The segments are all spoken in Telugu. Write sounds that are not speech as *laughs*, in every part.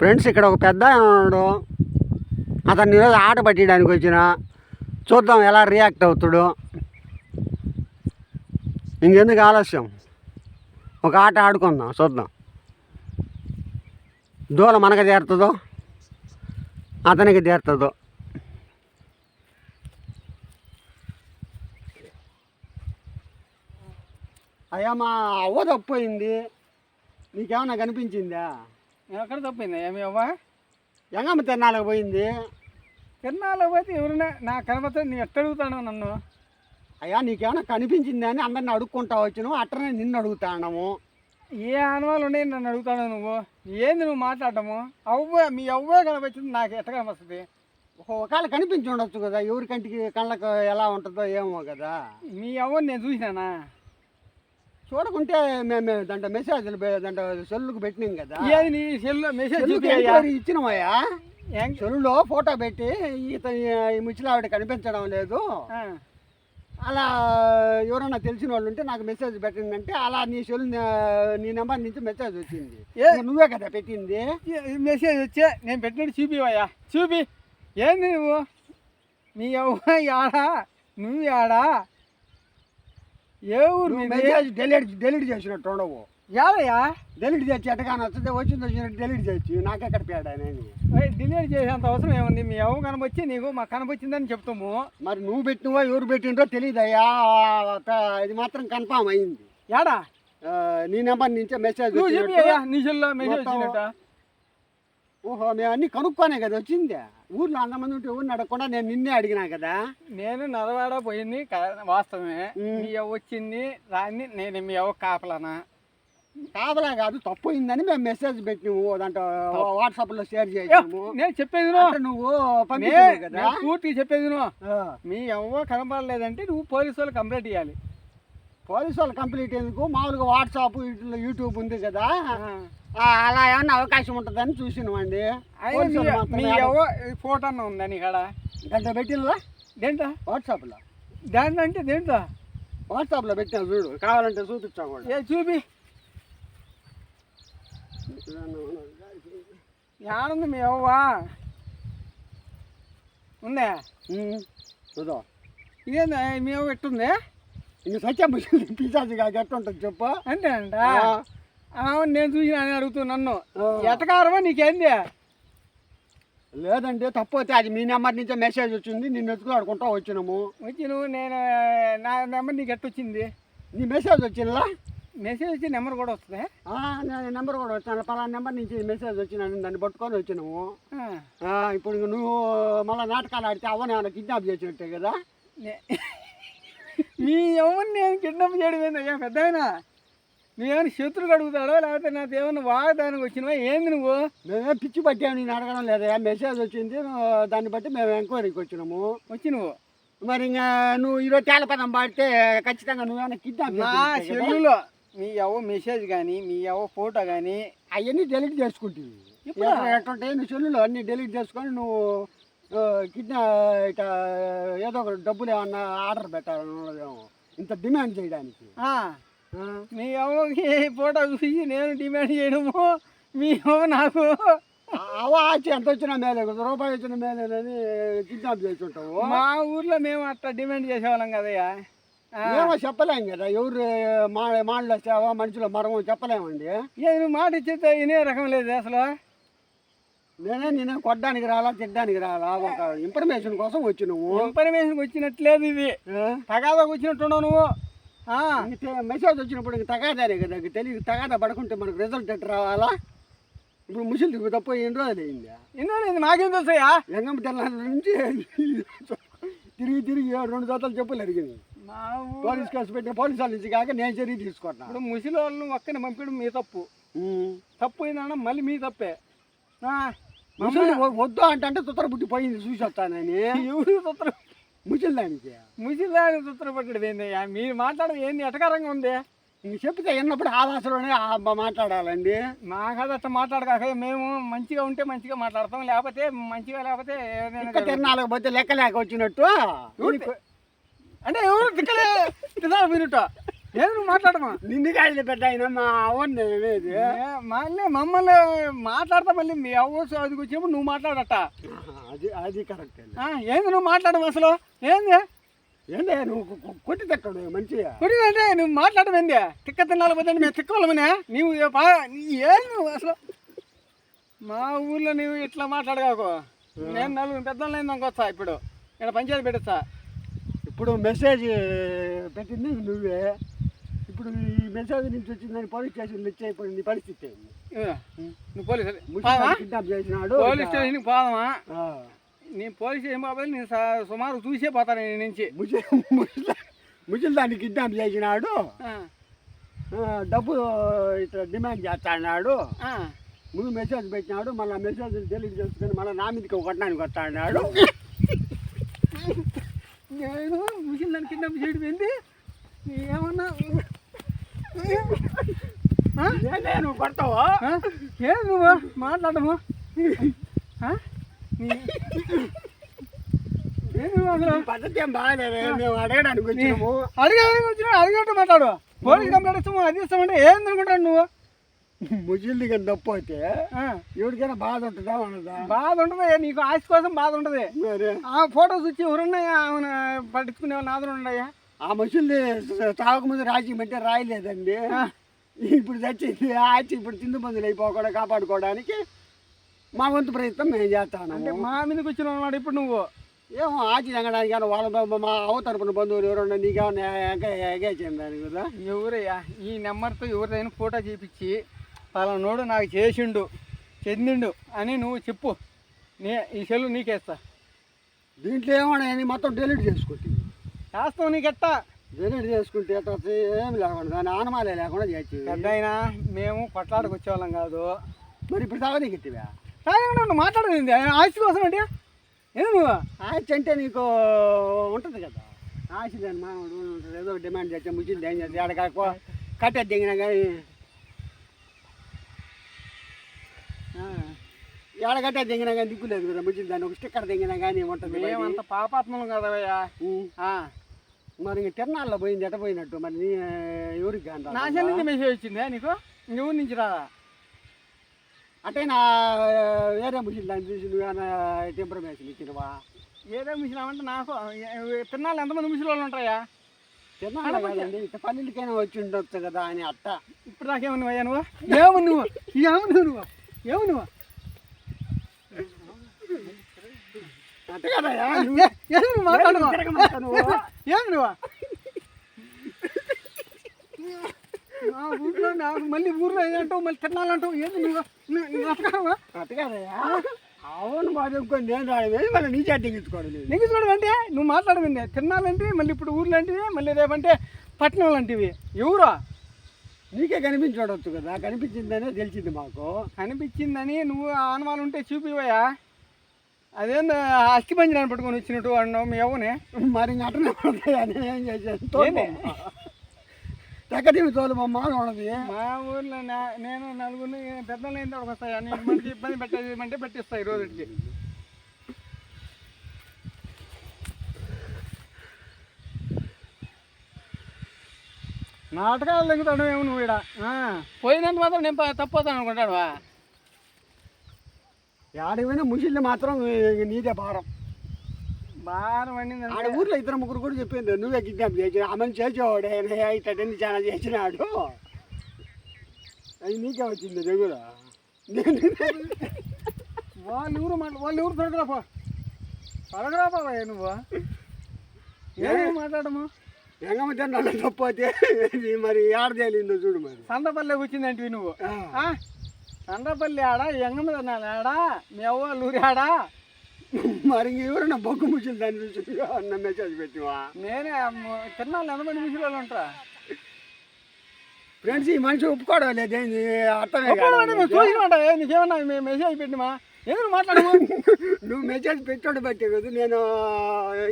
ఫ్రెండ్స్ ఇక్కడ ఒక పెద్ద ఉన్నాడు. అతన్ని ఈరోజు ఆట పట్టడానికి వచ్చిన. చూద్దాం ఎలా రియాక్ట్ అవుతాడు. ఇంకెందుకు ఆలస్యం? ఒక ఆట ఆడుకుందాం చూద్దాం. దూల మనకు తీరుతుందో? అతనికి తీరుతుందో? అయ్యా మా అవ్వ తప్పోయింది నీకేమన్నా కనిపించిందా? ఎక్కడ తప్పింది? ఏమి అవ్వా? ఎంగమ్మ తిరణాలకు పోయింది. తిరునాళ్ళ పోతే ఎవరైనా? నాకు కనపడితే నేను ఎట్ట అడుగుతాను నన్ను? అయ్యా నీకేమైనా కనిపించింది అని అందరిని అడుక్కుంటా వచ్చినావు. అట్టనే నిన్ను అడుగుతాము ఏ ఆనవాళ్ళు ఉన్నాయి నన్ను అడుగుతాను నువ్వు? ఏంది నువ్వు మాట్లాడటము? అవ్వ మీ అవ్వే కనపచ్చింది నాకు ఎట్ట కనపస్తుంది ఒకవేళ కనిపించి ఉండొచ్చు కదా. ఎవరి కంటికి కళ్ళకు ఎలా ఉంటుందో ఏమో కదా. మీ అవ్వని నేను చూసినానా? చూడకుంటే మేము దాంట్లో మెసేజ్లు పె- దాంట్లో సెల్లుకు పెట్టినాం కదా. ఏది నీ సెల్ మెసేజ్ ఇచ్చినామయ్యా సెల్లులో ఫోటో పెట్టి ఇతని ఈ ముచ్చిలావిడ కనిపించడం లేదు. అలా ఎవరన్నా తెలిసిన వాళ్ళు ఉంటే నాకు మెసేజ్ పెట్టిందంటే అలా నీ సెల్ నీ నెంబర్ నుంచి మెసేజ్ వచ్చింది. ఏ? నువ్వే కదా పెట్టింది. మెసేజ్ వచ్చే నేను పెట్టినట్టు చూపివయ్యా చూపి. ఏంది నువ్వు? నీ అవ్వ యాడా? నువ్వు యాడా? ఏ ఊరు? మెసేజ్ డెలీట్ డెలీట్ చేసినట్టు ఉండవు. యాదయ్యా డెలీట్ చేసి ఎట్టగానే వస్తుంది? వచ్చింది వచ్చినట్టు డెలీట్ చేయొచ్చు. నాకెక్కడ పేడని డిలీట్ చేసేంత అవసరం ఏముంది? మీ అవ్వ కనపచ్చి నీకు మాకు కనపచ్చిందని చెప్తాము. మరి నువ్వు పెట్టినవో ఎవరు పెట్టినరో తెలియదయ్యా ఇది మాత్రం కన్ఫామ్ అయింది. యాడా? ఆ, నీ నెంబర్ నుంచే మెసేజ్ నువ్వు చెప్పి నీ మెసేజ్ ఓహో మేము అన్ని కనుక్కోనే కదా వచ్చింది? ఊర్లో అంతమంది ఉంటే ఊరిని అడగకుండా నేను నిన్నే అడిగినా కదా? నేను నరవాడ పోయింది క- వాస్తవమే. మీ అవ్వ వచ్చింది రాని నేను మీ అవ్వ కాపలానా? కాదలా కాదు తప్పు అయిందని మేము మెసేజ్ పెట్టినాము దాంట్లో వాట్సాప్లో షేర్ ఏ, చేసాము నేను చెప్పేది విను. అంటే నువ్వు నే- పంపించావు కదా? నేను పూర్తిగా చెప్పేది విను. ఆ, మీ అవ్వ కనపడలేదంటే నువ్వు పోలీసు వాళ్ళు కంప్లైంట్ ఇవ్వాలి పోలీసు వాళ్ళు కంప్లీట్ ఎందుకు? మామూలుగా వాట్సాప్ ఇట్లా యూట్యూబ్ ఉంది కదా. అలా ఏమన్నా అవకాశం ఉంటుందని చూసినామండి. ఫోటో అన్న ఉందా నీ కాడ? దాంట్లో పెట్టినలా దేంట్లో వాట్సాప్లో దాంట్లో అంటే దేంట్లో వాట్సాప్లో పెట్టినా చూడు. కావాలంటే చూపించాం కూడా. ఏ చూపి. యాడుంది మీ అవ్వ ఉందా? చూద్దాం ఇదేందా? మీ అవ్వ ఎట్టుంది? ఇంక సత్యం పిశాచి కాక ఎట్టుంటుంది చెప్పు. అంతే అంట. అవును నేను చూసిన అని అడుగుతూ నన్ను ఆ. ఎటకారమా నీకేంది? లేదంటే తప్పు అయితే అది మీ నెంబర్ నుంచే మెసేజ్ వచ్చింది నిన్ను ఎత్తుకులాడుకుంటా వచ్చినాము. వచ్చి నువ్వు నేను నా నెంబర్ నీకు ఎట్టొచ్చింది నీ మెసేజ్ వచ్చిందా మెసేజ్ వచ్చి నెంబర్ కూడా వస్తుంది? నేను నెంబర్ కూడా వచ్చాను పలానా నెంబర్ నుంచి మెసేజ్ వచ్చినాను దాన్ని పట్టుకొని వచ్చినాము. ఇప్పుడు నువ్వు మళ్ళీ నాటకాలు ఆడితే అవన్నీ ఏమైనా కిడ్నాప్ చేసినట్టే కదా? మీ ఎవరిని *laughs* నేను కిడ్నాప్ చేయడం ఏందయ్యా పెద్దయినా నువ్వేమైనా శత్రువులు అడుగుతాడో లేకపోతే నాతో ఏమైనా వాగదానికి వచ్చినవా? ఏంది నువ్వు? మేమే పిచ్చి పట్టాము నేను అడగడం లేదా? మెసేజ్ వచ్చింది? దాన్ని బట్టి మేము ఎంక్వైరీకి వచ్చినాము. వచ్చి నువ్వు. మరి ఇంకా నువ్వు ఈరోజు తేలపదం పాడితే ఖచ్చితంగా నువ్వేమైనా కిడ్నాప్ నా? సెల్లులో. మీ ఎవ మెసేజ్ కానీ మీ ఎవ ఫోటో కానీ అవన్నీ డెలీట్ చేసుకుంటుంది. ఎప్పుడా? ఎట్టుంటాయి నీ సెల్లులో అన్ని డెలీట్ చేసుకొని నువ్వు కిడ్నా ఇట ఏదో ఒక డబ్బులు ఏమన్నా ఆర్డర్ పెట్టాలని ఉన్నదేమో ఇంత డిమాండ్ చేయడానికి? మీ అవ్వకి ఫోటో చూసి నేను డిమాండ్ చేయడము? మీ అవ్వ నాకు అవా ఆచి ఎంత వచ్చినా మేలే కదా రూపాయి వచ్చిన మేలేనని కిడ్నాప్ చేసి ఉంటావు మా ఊర్లో మేము అట్లా డిమాండ్ చేసేవాళ్ళం కదయ్యా. ఏమో చెప్పలేం కదా ఎవరు మా మాటలు వచ్చావా మనుషుల మరమో చెప్పలేమండి. నువ్వు మాట ఇచ్చేస్తే వినే రకం లేదు అసలు. నేనే నేనే కొట్టడానికి రాలా తిట్టడానికి రాలా ఒక ఇన్ఫర్మేషన్ కోసం వచ్చి నువ్వు. ఇన్ఫర్మేషన్ వచ్చినట్లేదు ఇది. తగాదాకు వచ్చినట్టున్నావు నువ్వు. మెసేజ్ వచ్చినప్పుడు ఇంక తగాదానే కదా తెలియదు తగాదా పడుకుంటే మనకు రిజల్ట్ ఎట్టు రావాలా? ఇప్పుడు ముసలి తప్ప ఎన్ని రోజులు అయింది? ఎన్నో లేదు మాకేం తెలుసయ్యా? లింగం తెల్లారి నుంచి తిరిగి తిరిగి రెండు జతలు చెప్పులు అడిగింది. పోలీస్ కేసు పెట్టిన పోలీసు వాళ్ళ నుంచి కాక నేను చర్య తీసుకుంటున్నా. ఇప్పుడు ముసలి వాళ్ళని ఒక్కని పంపించడం మీ తప్పు. తప్పు అయినా మళ్ళీ మీ తప్పే. వద్దు అంటే తుత్తర బుట్టి పోయింది చూసి వస్తానని. ఎవరు తొత్తర ముసలి దానికి ముసలి దాన్ని తొత్తర పట్టడం ఏందయ్యా? మీరు మాట్లాడడం ఏంది? ఎటకారంగా ఉంది? ఇంక చెప్తే విన్నప్పుడు ఆ భాషలోనే ఆ బ- మాట్లాడాలండి. మాకు అది అట్లా మాట్లాడకాక మేము మంచిగా ఉంటే మంచిగా మాట్లాడతాం లేకపోతే మంచిగా లేకపోతే ఇంకా తిరణాలకు పోతే లెక్క లేక వచ్చినట్టు. అంటే ఎవరు తిక్కలే. తిదా మీరుట? ఏది నువ్వు మాట్లాడమా? నిన్ను కాయలు పెద్ద ఆయన మా అవ్వండి అనేది మళ్ళీ మమ్మల్ని మాట్లాడతా మళ్ళీ మీ అవ్వ చదువుకు వచ్చినప్పుడు నువ్వు మాట్లాడట. అది అది కరెక్ట్ ఏంది నువ్వు మాట్లాడము అసలు? ఏంది? ఏంటే నువ్వు కొట్టి తక్కడు మంచిగా. కుడిదంటే నువ్వు మాట్లాడడం ఏంది? తిక్క తిన్నాలి పోతే మేము తిక్కవాళ్ళమనే నీవు ఏ నువ్వు అసలు? మా ఊర్లో నువ్వు ఇట్లా మాట్లాడగాకు. నేను నలుగురు పెద్దలు అయిందనుకోవచ్చా ఇప్పుడు. ఇక్కడ పంచాయతీ పెట్టచ్చా ఇప్పుడు మెసేజ్ పెట్టింది నువ్వే. ఇప్పుడు ఈ మెసేజ్ నుంచి వచ్చిందని పోలీస్ స్టేషన్లో ఇచ్చేయప్పుడు నీ పరిస్థితి? నువ్వు పోలీస్ ముసలి పోదామా కిడ్నాప్ చేసినాడు పోలీస్ స్టేషన్కి పోదామా? ఆ. నీ పోలీస్ స్టేషన్ బాబాయ్? నేను సుమారు చూసే పోతాను నేను నుంచి. ముసలి ముసలి దాన్ని కిడ్నాప్ చేసినాడు. డబ్బు ఇట్లా డిమాండ్ చేస్తా అన్నాడు ఆ. ముందు మెసేజ్ పెట్టినాడు మళ్ళీ మెసేజ్ డెలిట్ చేసుకుని మళ్ళీ నా మీదకి ఒక కొట్టడానికి వస్తా అన్నాడు నేను ముసలి దాన్ని కిడ్నాప్ చేయడం ఏంది? ఏమన్నా? ఏంటే నువ్వు కొడతావా? ఏం నువ్వు మాట్లాడము. ఏం పద్ధతి ఏం బాగాలేదే? మేము అడగడానికి వచ్చినాము. వచ్చినా అడిగినట్టు మాట్లాడు. పోలీస్ కంప్లైంట్ ఇస్తాము అది ఇస్తామంటే ఏంది అనుకుంటాను నువ్వు? ముసలి కానీ తప్పు అయితే ఎవరికైనా బాధ ఉంటుందా ఉండదా? బాధ ఉంటుంది నీకు ఆశ కోసం బాధ ఉంటుంది. ఆ ఫొటోస్ వచ్చి ఎవరున్నాయా? పట్టించుకునే వాళ్ళు ఆదరణ ఉన్నాయా? ఆ ముసలి తాగకముందు రాజీ అంటే రాయలేదండి. ఇప్పుడు చచ్చింది ఆచి ఇప్పుడు తిండి మందులు అయిపోకుండా కాపాడుకోవడానికి మా వంతు ప్రయత్నం మేము చేస్తాను అంటే మా మీదకి వచ్చిన అనమాట ఇప్పుడు నువ్వు? ఏమో ఆచి తగ్గడానికి కానీ వాళ్ళ మా అవ తరపున బంధువులు ఎవరన్నా నీకేమన్నా ఎగేసింది దానికి కదా? ఎవరయ్యా? ఈ నెంబర్తో ఎవరిదైనా ఫోటో చేపించి పలానోడు నాకు చేసిండు చెందిండు అని నువ్వు చెప్పు. నే ఈ సెల్లు నీకేస్తా. దీంట్లో ఏమన్నా మొత్తం డెలీట్ చేసుకుంటుంది చేస్తావు చేసుకుంటే ఎట్ట వస్తే ఏమి లేకుండా దాని ఆనమాలే లేకుండా చేసి పెద్ద అయినా మేము కొట్లాడకు వచ్చేవాళ్ళం కాదు. మరి ఇప్పుడు తాగనీకి ఇట్టివా? తాగకుండా నువ్వు మాట్లాడేది ఆశ కోసం అంటే ఏది నువ్వు? ఆశ అంటే నీకు ఉంటుంది కదా. ఆశ దాని ఉంటుంది. ఏదో డిమాండ్ చేస్తే ముచ్చింది ఏం చేస్తే ఆడ కాక కట్టె దిగినా కానీ. ఏడ కట్టె దిగినా కానీ దిక్కులేదు కదా ముచ్చింది దాన్ని ఒక స్టిక్కర్ దిగినా కానీ ఉంటుంది మేమంత పాపాత్మలం కదవయ్యా. ఆ. మరి తిరణాల్లో పోయింది ఎట పోయినట్టు? మరి నీ ఎవరికి కానీ నా సెల్ నుంచి మెసేజ్ వచ్చిందా నీకు? ఎవరి నుంచి రాదా అంటే నా వేరే ముచ్చింది దాన్ని చూసి నువ్వేమైనా టెంపరమేషన్ ఇచ్చినవా? ఏదో మిషనామంటే నాకు తిన్నాళ్ళు ఎంతమంది ముసలి వాళ్ళు ఉంటాయా? తిరణాలు పల్లెలకైనా వచ్చి ఉండొచ్చు కదా అని అట్ట ఇప్పుడు నాకేమన్నావయ్యా నువ్వు? ఏమని నువ్వు? ఏమన్నావు నువ్వు? ఏమని నువ్వు కదయ్యా ఏం నువ్వు మాట్లాడవా ఏం నువ్వా నా ఊర్లో నాకు మళ్ళీ ఊర్లో ఏదంటావు మళ్ళీ తినాలంటావు ఏంది నువ్వు నువ్వు- నువ్వు అవును మా చెప్పుకోండి నేను రాలేదు మళ్ళీ నీ చాటింగ్ ఇచ్చుకోవడం లేదు నీకు అంటే నువ్వు మాట్లాడమండి తిన్నాలంటే మళ్ళీ ఇప్పుడు ఊర్లు లాంటివి మళ్ళీ రేపంటే పట్టణం లాంటివి ఎవరా నీకే కనిపించవచ్చు కదా కనిపించిందనే తెలిసింది మాకు కనిపించిందని నువ్వు ఆనవాళ్ళు ఉంటే చూపివయ్యా అదేందో అస్థి పంజరాన్ని పట్టుకొని వచ్చినట్టు అన్నావు మీ అవ్వని? మరి ఇంక అట్టనే ఉంటాయని ఏం చేశాను తోలుబొమ్మ తెక్కటివి తోలుబొమ్మ అని ఉన్నది. మా ఊర్లో నేను నలుగురిని పెద్దలు అయిన తర్వాత వస్తాయి అని మనకి ఇబ్బంది పెట్టేది అంటే పెట్టిస్తాయి రోజుకి. నాటకాలు లెంగుతాడు ఏమో నువ్వు ఇక్కడ పోయినంత మాత్రం నేను తప్పవుతాను అనుకుంటాడువా ఆడికి పోయినా ముసిళ్ళు మాత్రం నీదే భారం. బాగా ఆడ వండింది ఊర్లో ఇద్దరు ముగ్గురు కూడా చెప్పింది నువ్వే కిడ్నాప్ చేసి ఆమెను చేసేవాడే ఇట్టని చాలా చేసినాడు. అది నీకే వచ్చింది రెగుల వాళ్ళు ఊరు వాళ్ళు ఊరు తొడగరా పో తొడగరా పోవా నువ్వు? ఏం? మాట్లాడము? ఎంగమ్మ తిన్నాడు తప్పతే మరి ఆడ తేలిందో చూడు మరి. సందపల్లె వచ్చిందంటివి నువ్వు. సందపల్లి ఆడా ఆడా మీ అవ్వ ఊరి ఆడా? మరి ఎవరన్నా బొగ్గు ముచ్చులు దాన్ని చూసి అన్న మెసేజ్ పెట్టివా? నేనే తిన్నాళ్ళు ఎంతమంది మిషన్ వాళ్ళు ఉంటారా ఫ్రెండ్స్ ఈ మనిషి ఒప్పుకోవడం లేదేంది అర్థమే చూసినమాట నీకేమన్నా మేము మెసేజ్ పెట్టిమా ఎందుకు మాట్లాడము నువ్వు మెసేజ్ పెట్టాడు బట్టే కదా నేను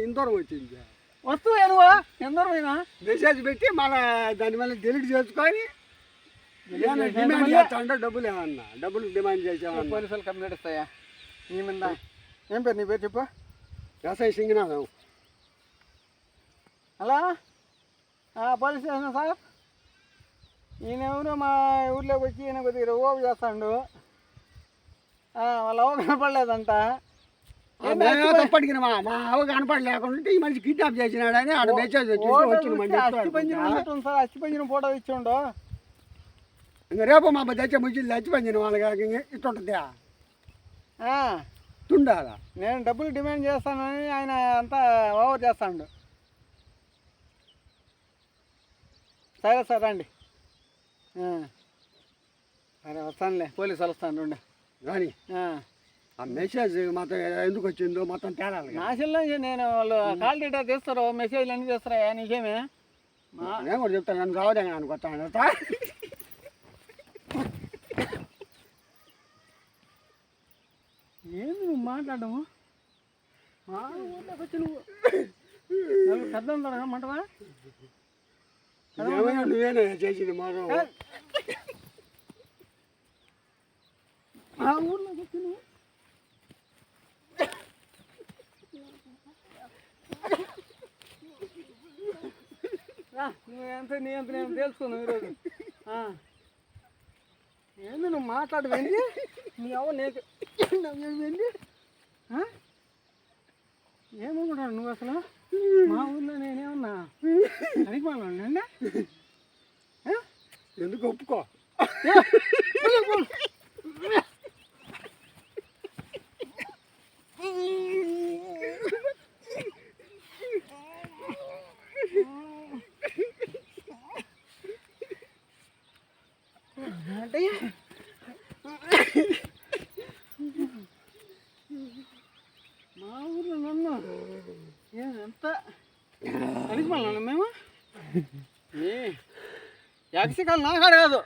ఇందూరం వచ్చింది. వస్తువు నువ్వు? పోయినా? మెసేజ్ పెట్టి మళ్ళీ దాని వల్ల డెలిట్ చేసుకొని డిమాండ్ డబ్బులు ఏమన్నా? డబ్బులు డిమాండ్ చేసామన్నా పోలీసులు కంప్లైంట్ ఇస్తాయా నీ మీద? ఏం పేరు నీ పేరు చెప్పు? SI Singanatham. Hello? Police station sir? ఈయన ఎవరు? మా ఊర్లోకి వచ్చి ఈయన కొద్దిగా ఓపు చేస్తాడు. వాళ్ళ అవ్వ కనపడలేదంట. ఏంది మేమే అచ్చిపోయి- తప్పటికి మా అవ్వ కనపడలేకుండా ఈ మనిషి కిడ్నాప్ చేసినాడని ఆడ మెసేజ్ వచ్చింది ఫోటో వచ్చిన చూస్తే ఇంకా రేపు మా తెచ్చే ముచ్చి చచ్చిపోయింది వాళ్ళకి ఇట్టుంటుంది తుండాల? నేను డబ్బులు డిమాండ్ చేస్తానని ఆయన అంతా ఓవర్ చేస్తాడు. సరే సార్ రండి. సరే వస్తానులే. పోలీసు వాళ్ళు వస్తాను ఉండే కానీ ఆ. మెసేజ్ మొత్తం ఎందుకు వచ్చిందో మొత్తం తేలాలి నా సెల్లో నేను వాళ్ళు కాల్ డేటా తీస్తారు మెసేజ్లు అన్నీ చేస్తారా నీకేమే నేను కూడా చెప్తాను నన్ను కావదే అనుకుంటాను ఏంది నువ్వు మాట్లాడము? మా ఊళ్ళోకి వచ్చి నువ్వు. నలుగురు పెద్ద ఉంటాడు మంటవా ఏమైనా నువ్వేనా చేసింది మగం మా ఊర్లోకి వచ్చి నువ్వు. రా, నువ్వు ఎంత నీ ఎంత నేను తెలుసుకున్నావు ఈరోజు. ఆ. ఏంది నువ్వు మాట్లాడు వెళ్ళి నీ అవ్వ నీకు వెళ్ళి ఏమనుకుంటాడు నువ్వు అసలు మా ఊర్లో నేనేమన్నా అడిగిపోవాలండి ఎందుకు ఒప్పుకో అంటే మా ఊర్లో నన్ను ఏ- ఎంత అడిగిపోవాలన్నా మేము ఏ యాక్సికాలు నా కాడ కాదు